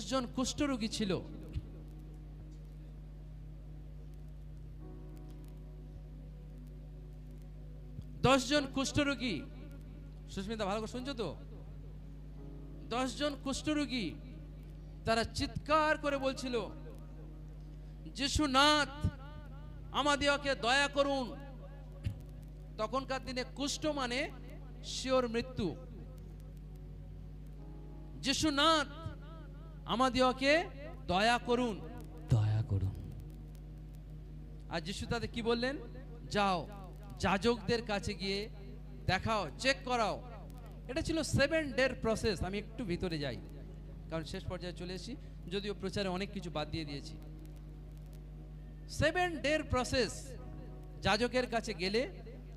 দশজন কুষ্ঠরোগী ছিল। দশজন কুষ্ঠরোগী। সুস্মিতা, ভালো করে শুনছো তো? দশজন কুষ্ঠরোগী, তারা চিৎকার করে বলছিল, যিশুনাথ আমাদিওকে দয়া করুন। তখনকার দিনে কুষ্ঠ মানে শিওর মৃত্যু। যিশুনাথ আমাদিওকে দয়া করুন। দয়া করুন। আর যিশু তাদের কি বললেন? যাও যাজকদের কাছে গিয়ে দেখাও চেক করাও। এটা ছিল সেভেন ডের প্রসেস আমি একটু ভিতরে যাই। কারণ শেষ পর্যায়ে চলে এসেছি যদিও প্রচারে অনেক কিছু বাদ দিয়ে দিয়েছি। সেভেন ডের প্রসেস যাজকের কাছে গেলে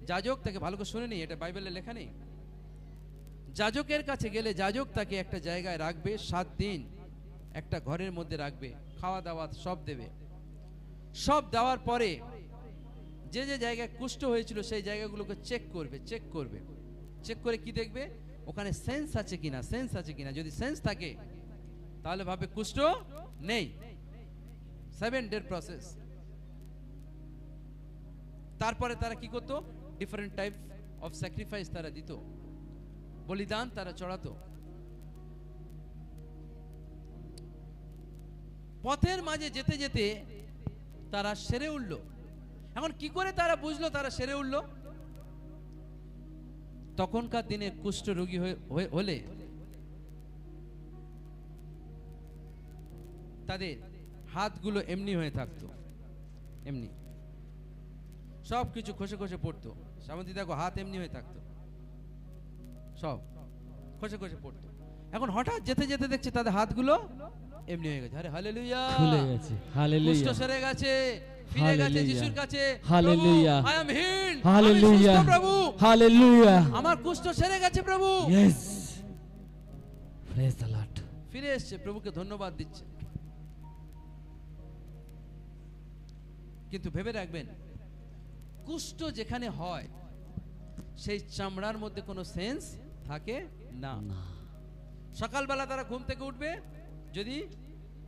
যাজক তাকে ভালো করে শুনে নেই এটা বাইবেলে লেখা নেই। যাজকের কাছে গেলে যাজক তাকে একটা জায়গায় রাখবে সাত দিন। একটা ঘরের মধ্যে রাখবে, খাওয়া দাওয়া সব দেবে। সব দেওয়ার পরে যে যে জায়গায় কুষ্ঠ হয়েছিল সেই জায়গাগুলোকে চেক করবে চেক করবে। চেক করে কি দেখবে? ওখানে সেন্স আছে কিনা সেন্স আছে কিনা? যদি সেন্স থাকে, তাহলে ভাবে কুষ্ঠ নেই। সেভেন ডের প্রসেস তারপরে তারা কি করতো? ডিফারেন্ট টাইপ অফ স্যাক্রিফাইস তারা দিত। বলিদান তারা চড়াতো। পথের মাঝে যেতে যেতে তারা সেরে উঠল। এখন কি করে তারা বুঝলো তারা সেরে উঠল? তখনকার দিনে কুষ্ঠ রোগী হলে তাদের হাতগুলো এমনি হয়ে থাকতো, এমনি। সব কিছু খসে খসে পড়তো। সামন্তি, দেখো, হাত এমনি হয়ে থাকতো। সব খসে খসে পড়তো। এখন হঠাৎ যেতে যেতে দেখছে তাদের হাতগুলো এমনি হয়ে গেছে। আরে হালেলুয়া! খুলে গেছে। কুষ্ঠ হালেলুয়া সেরে গেছে ফিরে গেছে যিশুর কাছে। Hallelujah. I am healed hallelujah. প্রভু। হালেলুয়া। আমার কুষ্ঠ সেরে গেছে প্রভু। ইয়েস প্রেজ দ্য লর্ড ফিরে এসেছে প্রভুকে ধন্যবাদ দিচ্ছে। কিন্তু ভেবে রাখবেন কুষ্ঠ যেখানে হয় সেই চামড়ার মধ্যে কোনো সেন্স থাকে না। না। সকালবেলা তারা ঘুম থেকে উঠবে যদি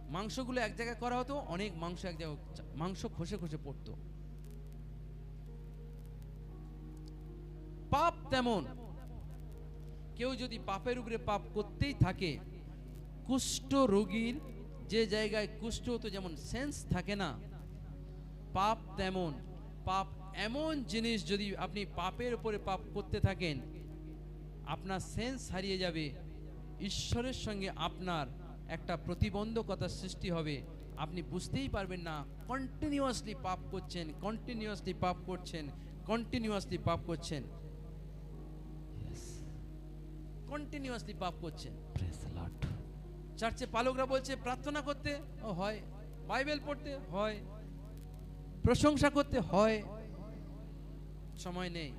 মাংসগুলো এক জায়গায় করা হতো, অনেক মাংস এক জায়গায় মাংস খসে খসে পড়তো। পাপ তেমন। কেউ যদি পাপের উপরে পাপ করতেই থাকে, কুষ্ঠ রোগীর যে জায়গায় কুষ্ঠ হতো যেমন সেন্স থাকে না, পাপ তেমন। পাপ এমন জিনিস যদি আপনি পাপের উপরে পাপ করতে থাকেন, আপনার সেন্স হারিয়ে যাবে। ঈশ্বরের সঙ্গে আপনার একটা প্রতিবন্ধকতার সৃষ্টি হবে। আপনি বুঝতেই পারবেন না কন্টিনিউয়াসলি পাপ করছেন কন্টিনিউয়াসলি পাপ করছেন কন্টিনিউয়াসলি পাপ করছেন। কন্টিনিউয়াসলি পাপ করছেন। চার্চে পালকরা বলছে প্রার্থনা করতে হয় বাইবেল পড়তে হয় প্রশংসা করতে হয় সময় নেই।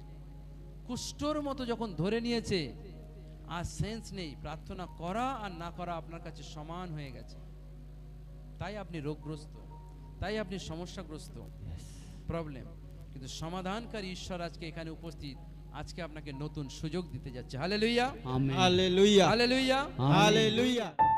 কুষ্ঠর মতো যখন ধরে নিয়েছে আর সেন্স নেই প্রার্থনা করা আর না করা আপনার কাছে সমান হয়ে গেছে। তাই আপনি রোগগ্রস্ত তাই আপনি সমস্যাগ্রস্ত। প্রবলেম কিন্তু সমাধানকারী ঈশ্বর আজকে এখানে উপস্থিত। আজকে আপনাকে নতুন সুযোগ দিতে যাচ্ছে। হালে লুইয়া হালে লুইয়া হালে লুইয়া হালে Hallelujah.